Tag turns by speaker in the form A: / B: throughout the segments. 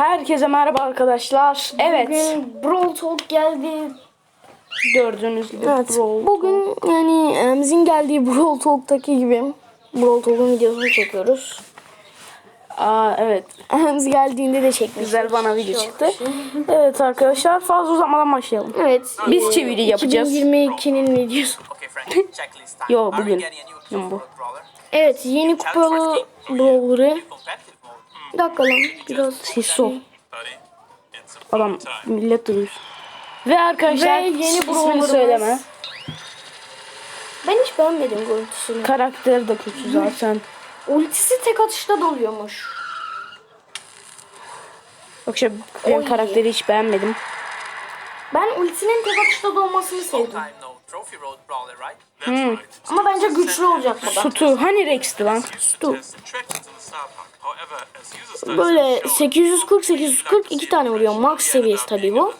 A: Herkese merhaba arkadaşlar. Evet.
B: Bugün Brawl Talk geldi.
A: Gördüğünüz gibi
B: Evet.
A: Brawl
B: Bugün yani e, bizim geldiği Brawl Talk'taki gibi Brawl Talk'un videosunu çekiyoruz.
A: Aa evet.
B: Emz geldiğinde de çekmiş.
A: Güzel bana video çıktı. Evet arkadaşlar fazla uzatmadan başlayalım.
B: Evet.
A: Biz çeviri yapacağız.
B: 2022'nin videosu.
A: Yo, bugün. Yum bu.
B: Evet yeni kupalı Brawler'ı. Bir dakika lan biraz.
A: Siso. Adam millet duruyor. Ve arkadaşlar
B: Ve yeni
A: ismini
B: Brawler'ımız.
A: söyleme.
B: Ben hiç beğenmedim görüntüsünü.
A: Karakteri de kötü zaten.
B: Ultisi tek atışta doluyormuş.
A: Bak şey ben
B: Oy.
A: karakteri hiç beğenmedim.
B: Ben ultisinin tek atışta dolmasını sevdim.
C: Time no trophy road brawler, right?
A: Hmm.
B: Ama bence güçlü olacak bu da.
A: Sutu. Hani Rex'ti lan? Sutu.
B: Böyle 840 840 iki tane vuruyor. Max seviyesi tabii bu.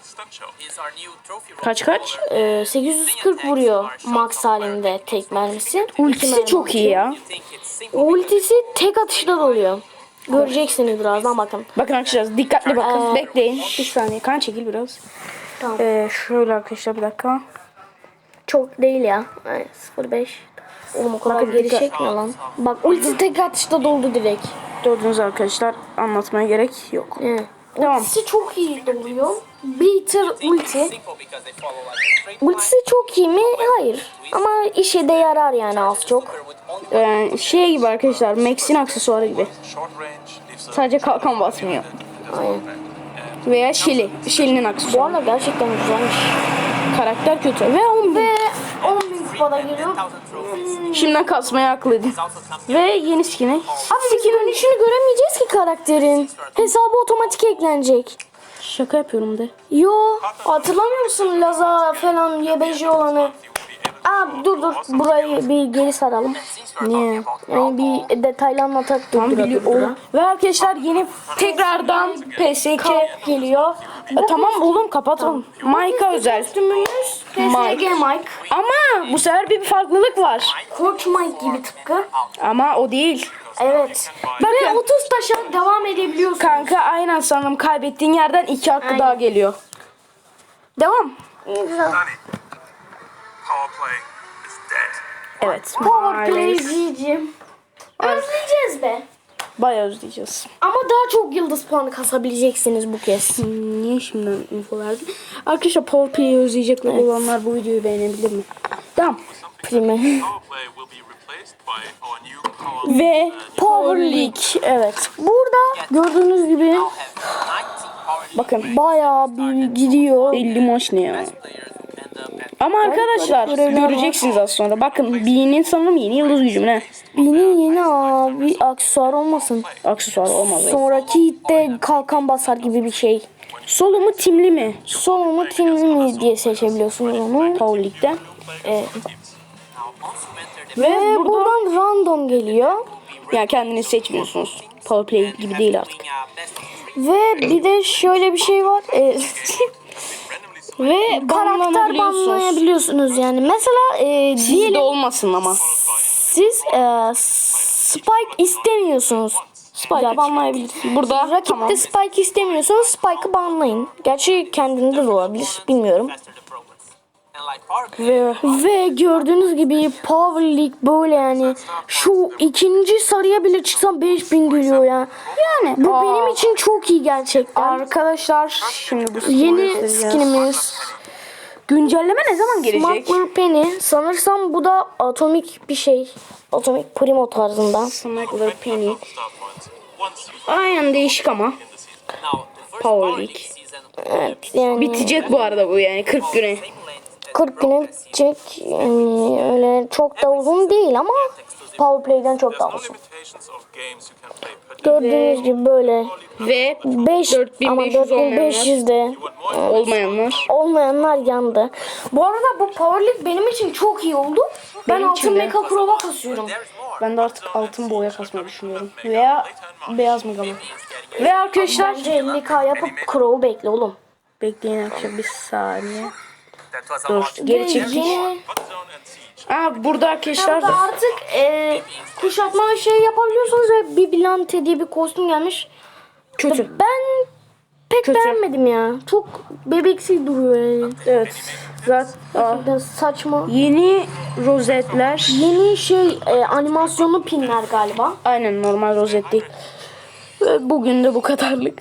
A: Kaç kaç?
B: Ee, 840 vuruyor max halinde tek mermisi.
A: Ultisi
B: mermi
A: çok iyi ya.
B: Ultisi tek atışta doluyor. Göreceksiniz birazdan bakın.
A: Bakın arkadaşlar dikkatli bakın.
B: Ee,
A: Bekleyin. Bir saniye. Kan çekil biraz.
B: Tamam.
A: Ee, şöyle arkadaşlar bir dakika.
B: Çok değil ya. Ay, 05. Oğlum o kadar
A: Bakın
B: geri
A: dikkat-
B: çekme lan. Bak ultisi tek atışta doldu direkt.
A: Gördüğünüz arkadaşlar anlatmaya gerek yok.
B: Evet.
A: Tamam.
B: Ultisi çok iyi doluyor. Beater ulti. Ultisi çok iyi mi? Hayır. Ama işe de yarar yani az çok.
A: Ee, şey gibi arkadaşlar Max'in aksesuarı gibi. Sadece kalkan basmıyor.
B: Aynen.
A: Veya Shelly. Shelly'nin
B: Bu
A: aksesuarı.
B: arada gerçekten güzelmiş.
A: Karakter kötü. Ve 10
B: Ve 10 bin kupada.
C: 1000 trophies.
A: Şimdiden kasmaya haklıydı. Ve yeni skin'i.
B: Abi biz dönüşünü göremeyeceğiz ki karakterin. Hesabı otomatik eklenecek.
A: Şaka yapıyorum de.
B: Yo hatırlamıyor musun Laza falan YBJ olanı? Aa dur dur burayı bir geri saralım.
A: Niye?
B: Yani bir detaylı anlatak
A: Tam
B: dur
A: biliyor.
B: dur dur.
A: o- Ve arkadaşlar yeni tekrardan PSK.
B: geliyor.
A: E, tamam oğlum kapatalım. Mike'a özel.
B: Üstümüz PSG Mike.
A: Ama bu sefer bir farklılık var.
B: Koç Mike gibi tıpkı.
A: Ama o değil.
B: Evet. Ve
A: Bakın
B: 30 taşa devam edebiliyorsun.
A: kanka aynen sanırım kaybettiğin yerden iki hakkı
B: Aynen.
A: daha geliyor. Devam.
B: Güzel.
D: Power play is dead.
A: Evet.
B: Power play
A: maalesef.
B: diyeceğim. Özleyeceğiz be.
A: Bayağı özleyeceğiz.
B: Ama daha çok yıldız puanı kasabileceksiniz bu kez.
A: Niye şimdiden info verdin? Arkadaşlar Power Play'i özleyecekler olanlar bu videoyu beğenebilir mi? Tamam.
B: Prime.
A: Ve Power League. Evet.
B: Burada gördüğünüz gibi
C: have 90 power
A: Bakın.
B: bayağı bir gidiyor.
A: 50 maç ne ya? Ama arkadaşlar göreceksiniz az sonra. Bakın B'nin sanırım yeni yıldız gücü mü ne?
B: Benim yeni abi aksesuar olmasın.
A: Aksesuar olmaz.
B: Sonraki hitte kalkan basar gibi bir şey.
A: Solo mu timli mi?
B: Solo mu timli mi diye seçebiliyorsunuz onu.
A: Power League'de.
B: Evet. Ve
A: burada-
B: buradan random geliyor.
A: Yani kendiniz seçmiyorsunuz. Power Play gibi değil artık.
B: Ve bir de şöyle bir şey var. Ve karakter banlayabiliyorsunuz yani. Mesela e,
A: Sizde
B: diyelim
A: olmasın ama.
B: siz e, Spike istemiyorsunuz. Spike
A: banlayabilirsiniz. Burada
B: Rakipte
A: tamam.
B: Spike istemiyorsanız Spike'ı banlayın. Gerçi kendinde de olabilir. Bilmiyorum.
A: Ve
B: Ve gördüğünüz gibi Power League böyle yani şu ikinci sarıya bile çıksam 5000 geliyor ya. Yani bu
A: Aa.
B: benim için çok iyi gerçekten.
A: arkadaşlar şimdi bu
B: Yeni skinimiz
A: Güncelleme ne zaman gelecek?
B: Smuggler Penny. Sanırsam bu da atomik bir şey. Atomik Primo tarzında.
A: Smuggler Penny. Aynen değişik ama. Power League.
B: Evet yani
A: Bitecek bu arada bu yani 40 güne.
C: Same lanes
B: 40 güne bitecek. Yani öyle çok da uzun değil ama Power Play'den çok daha uzun. Gördüğünüz gibi böyle
A: Ve
B: 5 ama
A: 4500 olmayanlar.
B: 4500'de
A: olmayanlar.
B: olmayanlar yandı. Bu arada bu Power League benim için çok iyi oldu. Ben
A: Benim
B: altın
A: de.
B: Mecha Crow'a kasıyorum.
A: Ben de artık altın boya kasmayı düşünüyorum. Veya beyaz mı gama. Ve arkadaşlar
B: Bence 50k yapıp Crow'u bekle oğlum.
A: bekleyin arkadaşlar bir saniye. Dur geri
D: and siege.
A: Aa burada arkadaşlar
B: Burada artık e, kuşatma şey yapabiliyorsunuz ve bir Bilante diye bir kostüm gelmiş.
A: kötü.
B: Ben pek
A: Kötü.
B: beğenmedim ya. Çok bebeksi duruyor yani.
A: Evet. Zaten Aa,
B: Biraz saçma.
A: yeni rozetler.
B: Yeni şey e, animasyonlu pinler galiba.
A: Aynen normal rozet değil. Ve bugün de bu kadarlık.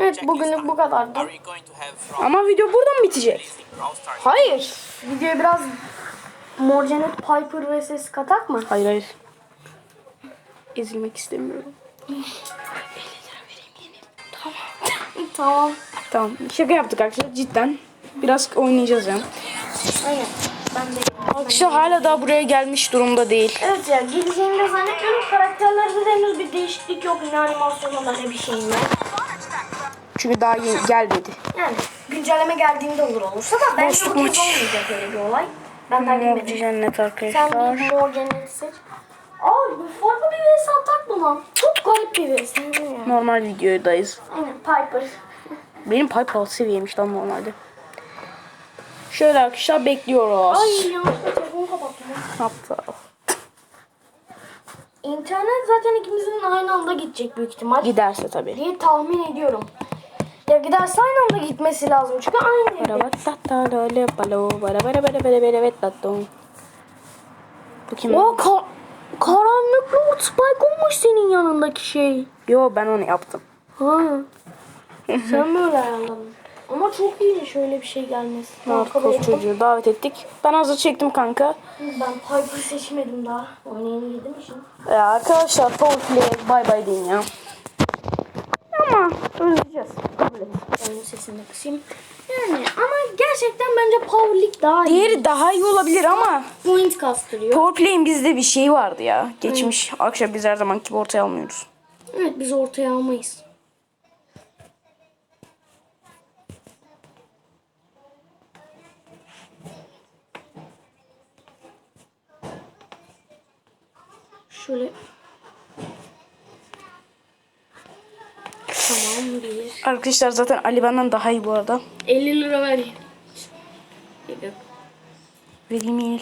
B: Evet bugünlük bu kadardı.
A: Ama video buradan bitecek.
B: Hayır. Videoya biraz Mor Cennet Piper vs Katak mı?
A: Hayır hayır. Ezilmek istemiyorum.
B: Tamam.
A: Tamam. Şaka yaptık arkadaşlar cidden. Biraz oynayacağız yani.
B: Aynen. Ben de.
A: Arkadaşlar hala daha buraya gelmiş durumda değil.
B: Evet ya geleceğini de zannetmiyorum. Karakterlerde de henüz bir değişiklik yok. Ne animasyonda ne bir şeyin yok.
A: Çünkü daha yeni gelmedi.
B: Yani güncelleme geldiğinde olur olursa da bence
A: Boşluk
B: bu kez olmayacak öyle bir olay. Ben daha
A: Mor
B: bilmedim.
A: cennet
B: Sen
A: arkadaşlar.
B: bir mor cenneti seç. Aa bu farklı bir vs atak mı lan? Çok garip bir vs. Ne ya?
A: Normal videodayız.
B: Aynen Piper.
A: Benim pipe 6 seviyeymiş lan normalde. Şöyle arkadaşlar bekliyoruz.
B: Ay yanlışlıkla telefonu kapattım.
A: Hatta
B: İnternet zaten ikimizin aynı anda gidecek büyük ihtimal.
A: giderse tabii.
B: diye tahmin ediyorum. Ya giderse aynı anda gitmesi lazım çünkü aynı
A: tato. Bu kim?
B: O ka karanlık Lord Spike olmuş senin yanındaki şey.
A: Yo ben onu yaptım.
B: Ha. Sen böyle ayarladın. Ama çok iyi şöyle bir şey gelmesi.
A: Narkoz çocuğu davet ettik. Ben hazır çektim kanka.
B: Ben Piper seçmedim daha. Oynayanı yedim için.
A: Ya arkadaşlar power play bay bay deyin ya. Ama özleyeceğiz. Kabul et.
B: Sesini de kısayım. Yani ama gerçekten bence Power League daha iyi.
A: Diğeri daha iyi olabilir ama
B: Point kastırıyor.
A: Power Play'in bizde bir şey vardı ya. Geçmiş akşam biz her zaman gibi ortaya almıyoruz.
B: Evet biz ortaya almayız. Şöyle. Tamam.
A: Arkadaşlar zaten Ali benden daha iyi bu arada.
B: 50 lira vereyim. Yok.
A: Vereyim yenil.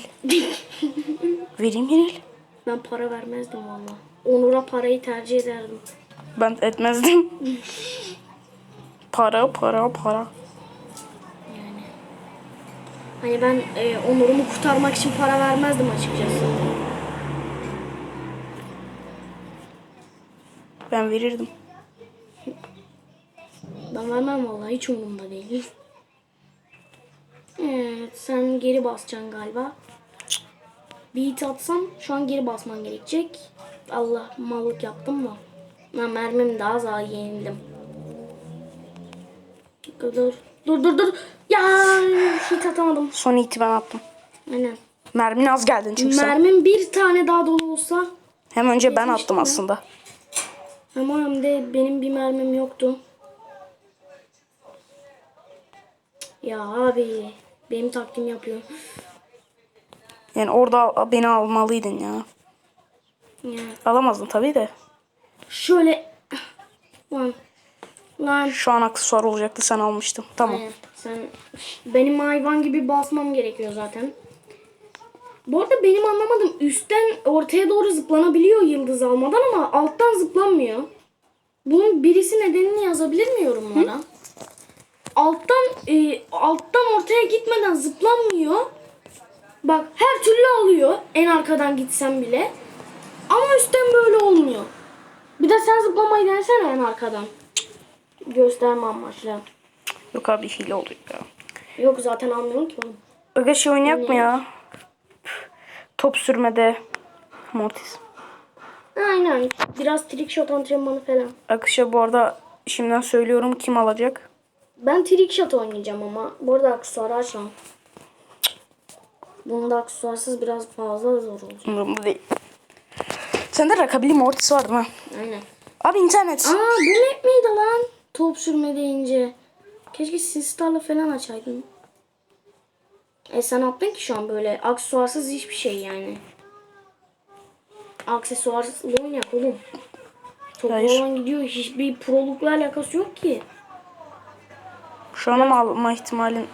A: Vereyim yenil.
B: Ben para vermezdim valla. Onur'a parayı tercih ederdim.
A: Ben etmezdim. para para para.
B: Hani ben e, Onur'umu kurtarmak için para vermezdim açıkçası.
A: Ben verirdim.
B: Ben vermem vallahi hiç umurumda değil. Evet sen geri basacaksın galiba. Beat atsam şu an geri basman gerekecek. Allah mallık yaptım mı? Ben mermim daha daha yenildim. Dur dur dur dur. Ya hit atamadım.
A: Son iti ben attım.
B: Aynen.
A: Mermin az geldin çünkü sen.
B: Mermim bir tane daha dolu olsa
A: Hem önce ben attım aslında.
B: ama hem de benim bir mermim yoktu. Ya abi benim taktiğim yapıyor.
A: Yani orada beni almalıydın ya.
B: Ya.
A: Alamazdın tabii de.
B: Şöyle lan lan
A: Şu an aksesuar olacaktı sen almıştın. Tamam.
B: Aynen. sen benim hayvan gibi basmam gerekiyor zaten. Bu arada benim anlamadım üstten ortaya doğru zıplanabiliyor yıldız almadan ama alttan zıplanmıyor. Bunun birisi nedenini yazabilir mi yorumlara? Alttan e, alttan ortaya gitmeden zıplanmıyor. Bak her türlü alıyor en arkadan gitsem bile. Ama üstten böyle olmuyor. Bir de sen zıplamayı denesene en arkadan. Gösterme amaçlı.
A: Yok abi hile oluyor ya.
B: Yok zaten almıyorum ki onu.
A: Öyle şey oynayak mı ya? Top sürmede. Mortis.
B: Aynen. Biraz trick shot antrenmanı falan.
A: Akışa bu arada şimdiden söylüyorum kim alacak.
B: Ben trick shot oynayacağım ama. Bu arada aksesuarı açmam. Bunda aksesuarsız biraz fazla zor olacak.
A: Umurumda değil. Sende rakabili Mortis vardı mı?
B: Aynen.
A: Abi internet.
B: Aa bu map miydi lan? Top sürme deyince. Keşke Sistar'la falan açaydın. E sen attın ki şu an böyle aksesuarsız hiçbir şey yani. Aksesuarsız oynayak oğlum. Top
A: Hayır.
B: olan gidiyor. Hiçbir prolukla alakası yok ki.
A: Şu an ama alma ihtimalin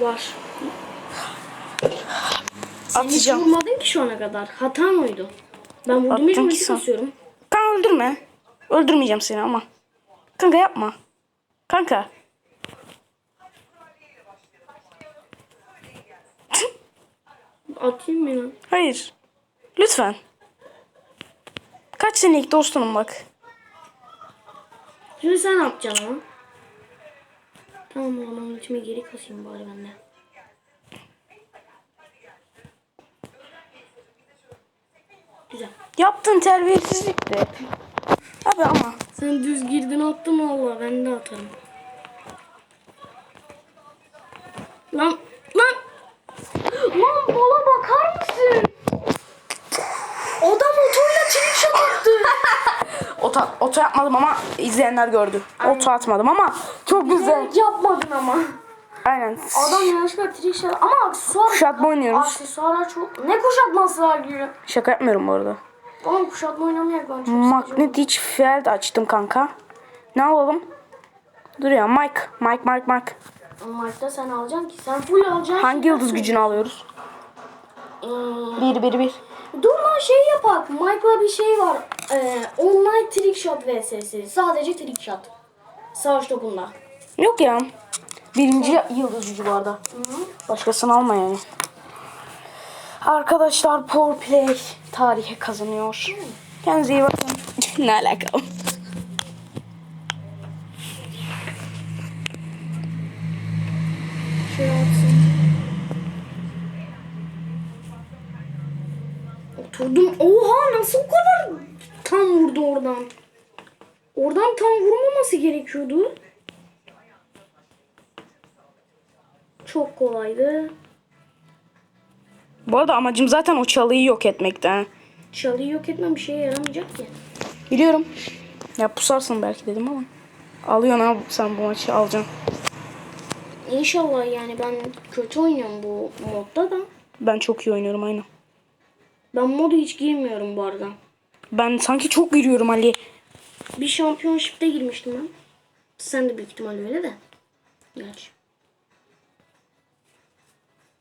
B: Var. Sen hiç
A: atacağım.
B: vurmadın ki şu ana kadar. Hatan oydu. Ben vurdum hiç
A: Attın ki
B: ulti
A: sen.
B: basıyorum.
A: Kanka öldürme. Öldürmeyeceğim seni ama. Kanka yapma. Kanka.
B: Atayım mı lan?
A: Hayır. Lütfen. Kaç senelik dostunum bak.
B: Şimdi sen atacaksın ama. Tamam o zaman ultime geri kasayım bari ben de. Güzel.
A: Yaptığın terbiyesizlikti. Abi ama.
B: Sen düz girdin attın valla ben de atarım. Lan bala bakar mısın? Adam otoyla trick shot attı.
A: Oto, oto yapmadım ama izleyenler gördü. Oto atmadım ama çok güzel.
B: Yapmadın ama.
A: Aynen.
B: Adam yanlışlıkla trick ama aksesuar.
A: Kuşatma oynuyoruz.
B: Aksesuarlar çok. Ne kuşatması var gibi.
A: Şaka yapmıyorum bu arada.
B: Oğlum kuşatma oynamayak ben çok.
A: Magnetic Field açtım kanka. Ne alalım? Dur ya Mike. Mike Mike Mike.
B: Maçta sen alacaksın ki. Sen full alacaksın.
A: Hangi yıldız gücünü alıyoruz?
B: Ee,
A: Bir bir bir.
B: Dur lan şey yapak. Mike'la bir şey var. Ee, online trick shot vs. Sadece trick shot. Savaş topunda.
A: Yok ya. Birinci yıldız gücü bu arada. Başkasını alma yani. Arkadaşlar Power Play tarihe kazanıyor. Kendinize iyi bakın. ne alaka?
B: Şöyle Oturdum. Oha nasıl o kadar tam vurdu oradan? Oradan tam vurmaması gerekiyordu. Çok kolaydı.
A: Bu arada amacım zaten o çalıyı yok etmekte.
B: Çalıyı yok etmem bir şeye yaramayacak ki.
A: Biliyorum. Ya pusarsın belki dedim ama. Alıyorsun abi sen bu maçı alacaksın.
B: İnşallah yani ben kötü oynuyorum bu modda da.
A: Ben çok iyi oynuyorum aynen.
B: Ben modu hiç girmiyorum bu arada.
A: Ben sanki çok giriyorum Ali.
B: Bir şampiyonşipte girmiştim ben. Sen de büyük ihtimal öyle de. Gerçi.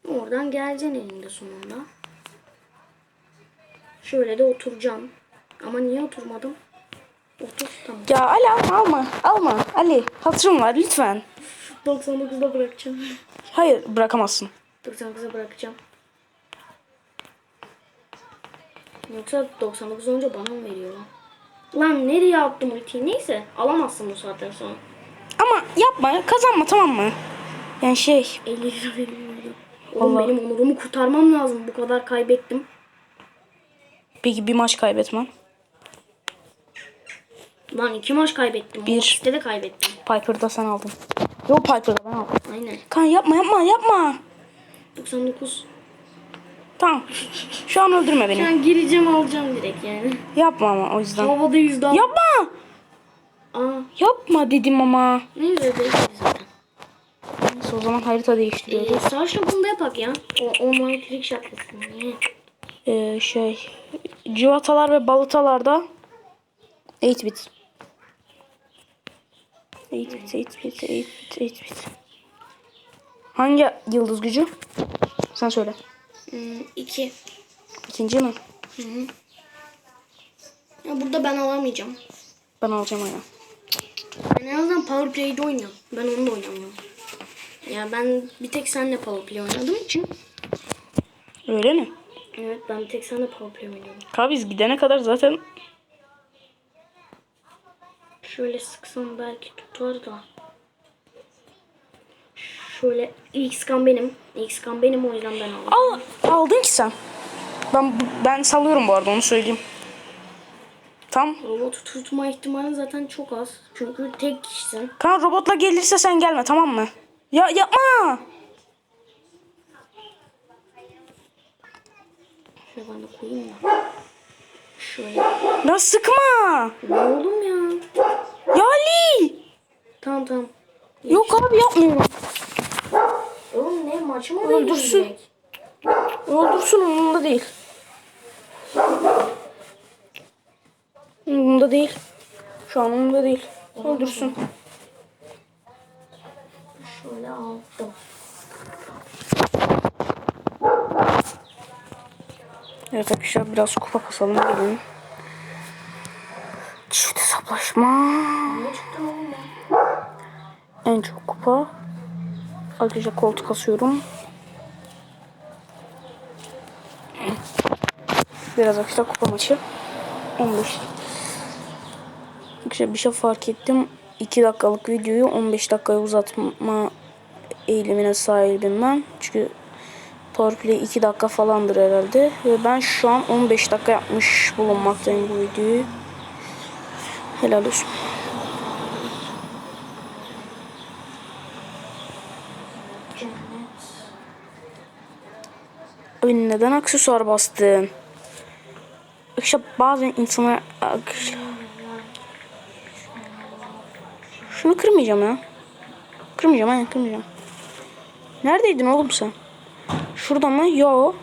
B: Oradan geleceksin elinde sonunda. Şöyle de oturacağım. Ama niye oturmadım? Otur tamam.
A: Ya Ali alma alma. Alma Ali. Hatırım var lütfen.
B: 99'da bırakacağım.
A: Hayır bırakamazsın.
B: 99'a bırakacağım. Yoksa 99 önce bana mı veriyor lan? Lan nereye attım ultiyi? Neyse alamazsın bu saatten sonra.
A: Ama yapma kazanma tamam mı? Yani şey
B: 50 lira verilmiyor. Oğlum
A: Allah.
B: benim onurumu kurtarmam lazım. Bu kadar kaybettim.
A: peki bir maç kaybetmem.
B: Lan iki maç kaybettim.
A: Bir.
B: Bir. de kaybettim.
A: Piper'da sen aldın. Yok Piper'da ben aldım.
B: Aynen.
A: Kan yapma yapma yapma.
B: 99.
A: Tamam. Şu an öldürme
B: Şu
A: beni.
B: an gireceğim alacağım direkt yani.
A: Yapma ama o yüzden.
B: Havada yüzde al.
A: Yapma.
B: Aa,
A: Yapma dedim ama.
B: ne yüzde değil zaten.
A: Neyse o zaman harita değiştiriyoruz.
B: Ee, savaşla bunda yapak ya. O shot yapsın. Niye?
A: Ee, şey civatalar ve balatalarda 8 bit. 8 bit, 8 bit, 8 bit, 8 bit. Hangi yıldız gücü? Sen söyle.
B: Hmm, iki.
A: İkinci mi?
B: Ya burada ben alamayacağım.
A: Ben alacağım aynen.
B: Ben en azından Power Play'de oynuyorum. Ben onu da oynamıyorum. Ya ben bir tek seninle Power Play oynadığım için.
A: Öyle mi?
B: Evet ben bir tek seninle Power Play oynuyorum.
A: Ka biz gidene kadar zaten
B: Şöyle sıksam belki tutar da. Şöyle ilk skan benim. İlk skan benim o yüzden ben aldım.
A: al aldın ki sen. Ben ben sallıyorum bu arada onu söyleyeyim. Tam.
B: Robotu tutma ihtimalin zaten çok az. Çünkü tek kişisin.
A: Kan robotla gelirse sen gelme tamam mı? Ya yapma.
B: Şöyle ben de koyayım da. Şöyle.
A: Ya sıkma.
B: Ne oğlum ya?
A: Ya Ali.
B: Tamam tamam.
A: Yok abi yapmıyorum.
B: Mı
A: Öldürsün.
B: direkt?
A: Öldürsün umurumda değil. Umurumda değil. Şu an umurumda değil. Öldürsün.
B: Şöyle aldım.
A: Evet arkadaşlar biraz kupa kasalım gelin. Çift hesaplaşma.
B: Oğlum ya?
A: kupa. Arkadaşlar koltuk asıyorum. Biraz arkadaşlar kupa maçı. 15. Arkadaşlar bir şey fark ettim. 2 dakikalık videoyu 15 dakikaya uzatma eğilimine sahibim ben. Çünkü Powerplay 2 dakika falandır herhalde. Ve ben şu an 15 dakika yapmış bulunmaktayım bu videoyu. Helal olsun. Abi neden aksesuar bastın? İşte bazen insanlar... Şunu kırmayacağım ya. Kırmayacağım aynen kırmayacağım. Neredeydin oğlum sen? Şurada mı? Yo.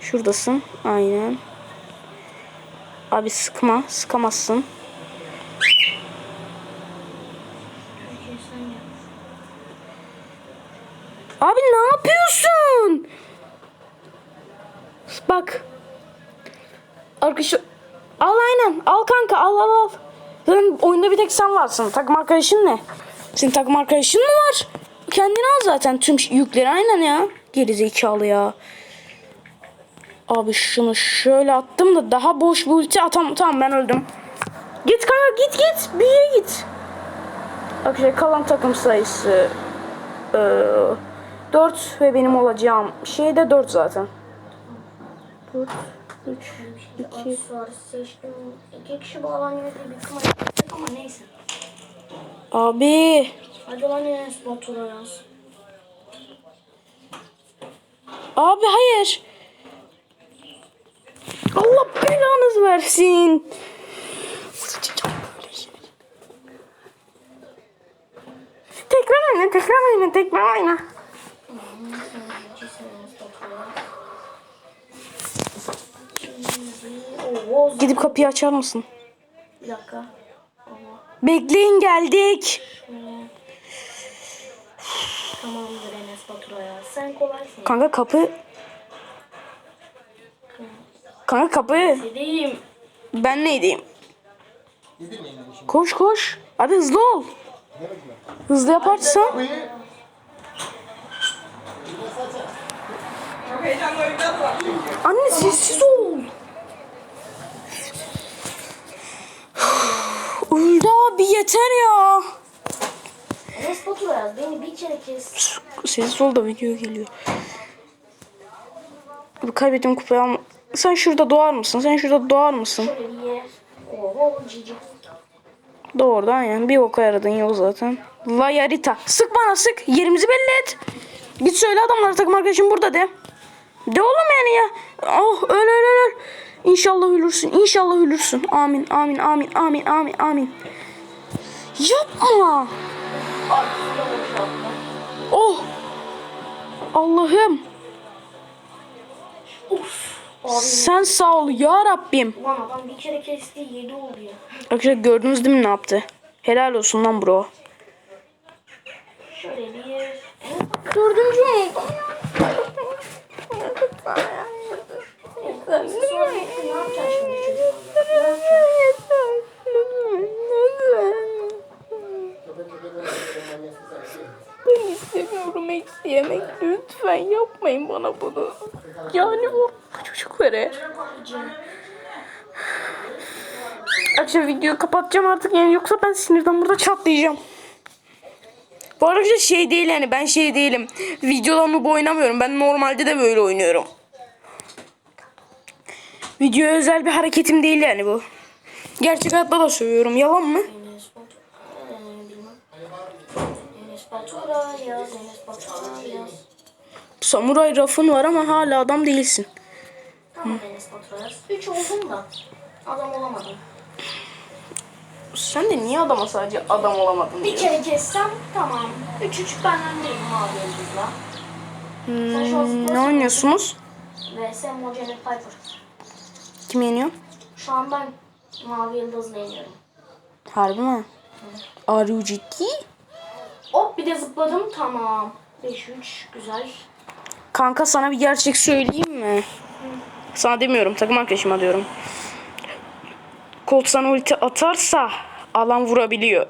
A: Şuradasın. Aynen. Abi sıkma. Sıkamazsın. Abi ne yapıyorsun? Bak. Arkadaşlar. Al aynen. Al kanka al al al. Zaten oyunda bir tek sen varsın. Takım arkadaşın ne? Senin takım arkadaşın mı var? Kendini al zaten tüm yükleri aynen ya. Gerizekalı ya. Abi şunu şöyle attım da daha boş bir ulti atam. Tamam ben öldüm. Git kanka git git. Yere git. Arkadaşlar kalan takım sayısı ee, 4 ve benim olacağım şey de 4 zaten. 4, 3, 2,
B: Aksesuar seçtim. İki kişi bağlanıyor diye bir kıma ama neyse.
A: Abi.
B: Hadi lan Enes Batur'a yaz.
A: Abi hayır. Allah belanızı versin. Tekrar oyna, tekrar oyna, tekrar oyna. Gidip kapıyı açar mısın?
B: bir dakika.
A: Bekleyin geldik.
B: Tamamdır Enes Batur'a. Sen kolaysın.
A: Kanka kapı. Kanka kapı.
B: Dediğim.
A: Ben neydiyim? Koş koş. Abi hızlı ol. Hızlı yaparsan. Anne sessiz ol. Öldü abi yeter ya.
B: Enes Batur'a yaz. Beni bir kere kes.
A: Sessiz ol da video geliyor. Abi kaybettiğim kupayı alma. Sen şurada doğar mısın? Sen şurada doğar mısın?
B: Şöyle bir ye. Oho cici.
A: Doğrudan yani bir oku aradın yol zaten. Layarita. Sık bana sık. Yerimizi belli et. Git söyle adamlara takım arkadaşım burada de. De oğlum yani ya. Oh öl öl öl. öl. İnşallah ölürsün. İnşallah ölürsün. Amin amin amin amin amin amin. Yapma. Oh. Allah'ım. Sen sağ ol ya Rabbim.
B: Ulan adam bir kere kesti yedi oldu ya.
A: Arkadaşlar gördünüz değil mi ne yaptı? Helal olsun lan bro.
B: Şöyle bir.
A: Dördüncü oldum.
B: Sonra ne yapacaksın şimdi çocuk? Ne yapacaksın?
A: Ben istemiyorum eksi yemek. Lütfen yapmayın bana bunu. Yani bu çocuk vere. Arkadaşlar videoyu kapatacağım artık yani yoksa ben sinirden burada çatlayacağım. Bu arada şey değil yani ben şey değilim. Videolarımı bu oynamıyorum. Ben normalde de böyle oynuyorum. Videoya özel bir hareketim değil yani bu. Gerçek hayatta da söylüyorum. Yalan mı? Samuray rafın var ama hala adam değilsin.
B: Tamam Enes Batur'a yaz. Üç oldum da. Adam olamadım.
A: Sen de niye adama sadece adam olamadın
B: Bir
A: diyor.
B: kere kessem tamam. Üç üç ben öndeyim mavi yıldızla.
A: Hmm, ne oynuyorsunuz?
B: VS Mojenet Piper.
A: Kim yeniyor?
B: Şu an ben mavi yıldızla yeniyorum.
A: Harbi mi? Are you ciddi?
B: Hop bir de zıpladım tamam. 5-3 güzel.
A: Kanka sana bir gerçek söyleyeyim mi? Sana demiyorum takım arkadaşıma diyorum. Colt sana ulti atarsa alan vurabiliyor.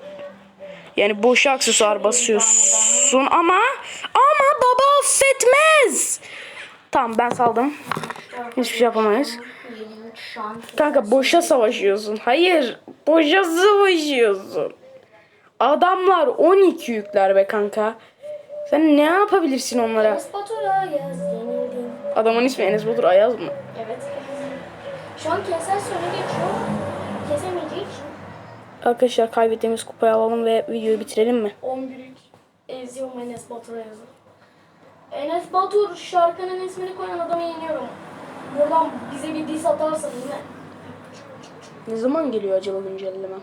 A: Yani boşa aksesuar basıyorsun ama ama baba affetmez. Tamam ben saldım. Hiçbir şey yapamayız.
B: Şu an
A: Kanka boşa savaşıyorsun. Hayır. Boşa savaşıyorsun. Adamlar 12 yükler be kanka. Sen ne yapabilirsin onlara?
B: Enes Batur Ayaz yenildim.
A: Adamın ismi Enes Batur Ayaz mı?
B: Evet. Şu an keser süre geçiyor. Kesemeyeceği için
A: Arkadaşlar kaybettiğimiz kupayı alalım ve videoyu bitirelim mi?
B: 11 eziyorum Enes Batur'a yazıp. Enes Batur şarkının ismini koyan adamı yeniyorum. Buradan bize bir diss atarsın yine.
A: Ne zaman geliyor acaba güncelleme?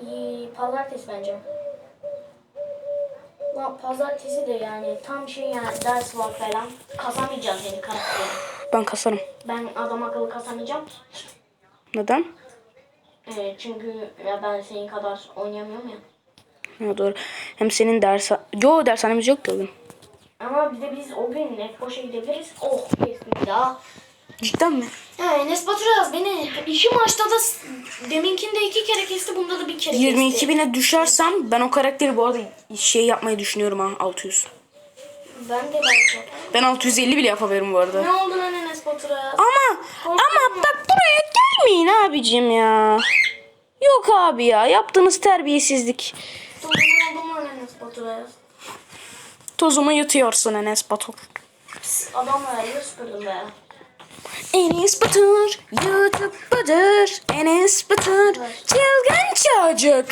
B: İyi, pazartesi bence. Lan pazartesi de yani tam şey yani ders var falan. Kasamayacağız yeni karakteri.
A: Ben kasarım.
B: Ben adam akıllı kasamayacağım.
A: Neden?
B: Ee, çünkü ya ben senin kadar oynayamıyorum ya.
A: Ha, doğru. Hem senin ders... Yo dershanemiz yok bugün.
B: Ama bir de biz o gün net boşa gidebiliriz. Oh kestim ya.
A: Cidden mi?
B: Ya Enes Batur yaz beni. İki maçta da deminkinde iki kere kesti. Bunda da bir kere
A: 22
B: kesti.
A: bine düşersem ben o karakteri bu arada şey yapmayı düşünüyorum ha 600.
B: Ben de belki yaparım.
A: Ben 650 bile yapabilirim bu arada.
B: Ne oldu lan Enes Batur'a ya?
A: Ama ama bak buraya gelmeyin abicim ya. Yok abi ya yaptığınız terbiyesizlik.
B: Sonra ne oldu lan Enes Batur'a yaz?
A: Tozumu yutuyorsun Enes Batur.
B: Adamla ayı süpürdüm be.
A: Enes Batur, YouTube'dur. Enes Batur, çılgın çocuk.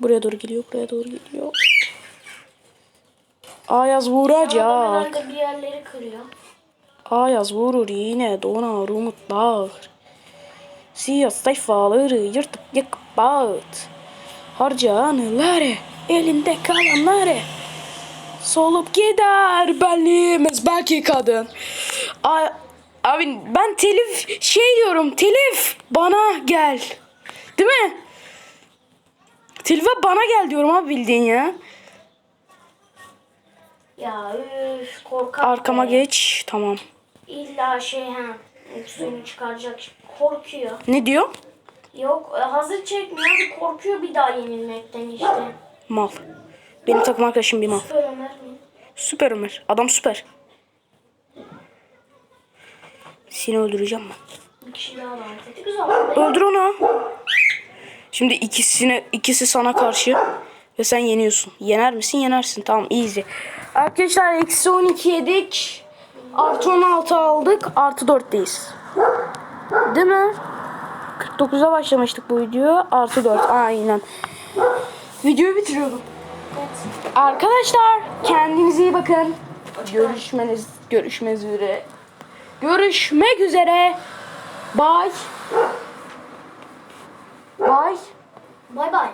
A: Buraya doğru geliyor, buraya doğru geliyor. Ayaz
B: Adam
A: vuracak.
B: herhalde bir yerleri kırıyor.
A: Ayaz vurur yine donar umutlar. Siyah sayfaları yırtıp yıkıp bağıt. Harca anıları, elinde kalanları. Solup gider benliğimiz belki kadın. Ay, abi ben telif şey diyorum telif bana gel. Değil mi? Telife bana gel diyorum abi bildiğin ya.
B: Ya üf korkak
A: Arkama
B: be.
A: geç tamam.
B: İlla şey ha suyunu çıkaracak. Korkuyor.
A: Ne diyor?
B: Yok e, hazır çekmiyor. Korkuyor bir daha yenilmekten işte.
A: Mal. Benim takım arkadaşım bir mal.
B: Süper Ömer mi?
A: Süper Ömer. Adam süper. Seni öldüreceğim ben.
B: Bir kişi daha davet etti. Güzel oldu.
A: Öldür onu. Şimdi ikisine ikisi sana karşı ve sen yeniyorsun. Yener misin? Yenersin. Tamam easy. Arkadaşlar eksi 12 yedik. Artı 16 aldık. Artı 4'teyiz. Değil mi? 49'a başlamıştık bu video. Artı 4. Aynen. Videoyu bitiriyordum. Arkadaşlar kendinize iyi bakın. Görüşmeniz görüşmek üzere. Görüşmek üzere. Bye. Bye.
B: Bay bay.